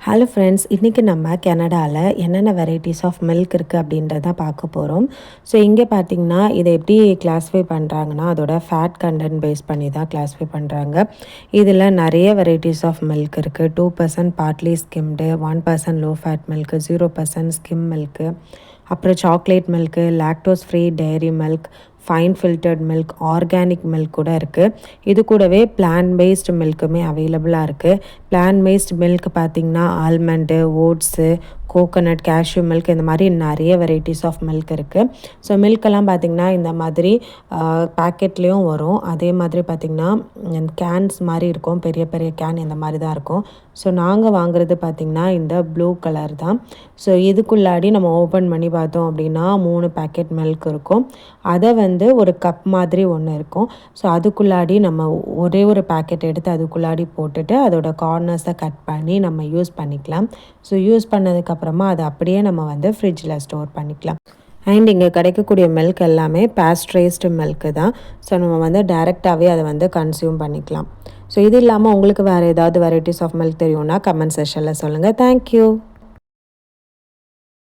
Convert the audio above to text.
Hello friends இன்றைக்கி நம்ம கனடாவில் என்னென்ன வெரைட்டிஸ் ஆஃப் மில்க் இருக்குது அப்படின்றத பார்க்க போகிறோம் ஸோ இங்கே பார்த்தீங்கன்னா இதை எப்படி கிளாஸிஃபை பண்ணுறாங்கன்னா அதோட ஃபேட் கண்டென்ட் பேஸ் பண்ணி தான் கிளாஸிஃபை பண்ணுறாங்க இதில் நிறைய வெரைட்டிஸ் ஆஃப் மில்க் இருக்குது two percent partly skimmed one percent low fat milk zero percent skim milk அப்புறம் chocolate milk lactose free dairy milk fine filtered milk organic milk கூட இருக்குது இது கூடவே பிளான் பேஸ்டு மில்க்குமே அவைலபிளாக இருக்குது பிளான் பேஸ்ட் மில்க் பார்த்திங்கன்னா almond oats coconut cashew milk இந்த மாதிரி நிறைய வெரைட்டிஸ் ஆஃப் மில்க் இருக்குது ஸோ மில்கெல்லாம் பார்த்திங்கன்னா இந்த மாதிரி பேக்கெட்லேயும் வரும். அதே மாதிரி பார்த்திங்கன்னா கேன்ஸ் மாதிரி இருக்கும். பெரிய பெரிய கேன் இந்த மாதிரி தான் இருக்கும். ஸோ நாங்கள் வாங்குறது பார்த்திங்கன்னா இந்த ப்ளூ கலர் தான். ஸோ இதுக்குள்ளாடி நம்ம ஓப்பன் பண்ணி பார்த்தோம் அப்படின்னா மூணு பேக்கெட் மில்க் இருக்கும். அதை வந்து ஒரு கப் மாதிரி ஒன்று இருக்கும். ஸோ அதுக்குள்ளாடி நம்ம ஒரே ஒரு பேக்கெட் எடுத்து அதுக்குள்ளாடி போட்டுட்டு அதோட கார்னர்ஸை கட் பண்ணி நம்ம யூஸ் பண்ணிக்கலாம். ஸோ யூஸ் பண்ணதுக்கப்புறம் அப்புறமா அதை அப்படியே நம்ம வந்து ஃப்ரிட்ஜில் ஸ்டோர் பண்ணிக்கலாம். அண்ட் இங்கே கிடைக்கக்கூடிய மில்க் எல்லாமே பேஸ்ட்ரைஸ்டு மில்க்கு தான். ஸோ நம்ம வந்து டைரெக்டாகவே அதை வந்து கன்சியூம் பண்ணிக்கலாம். ஸோ இது இல்லாமல் உங்களுக்கு வேறு ஏதாவது வெரைட்டிஸ் ஆஃப் மில்க் தெரியும்னா கமெண்ட் செஷனில் சொல்லுங்கள் தேங்க்யூ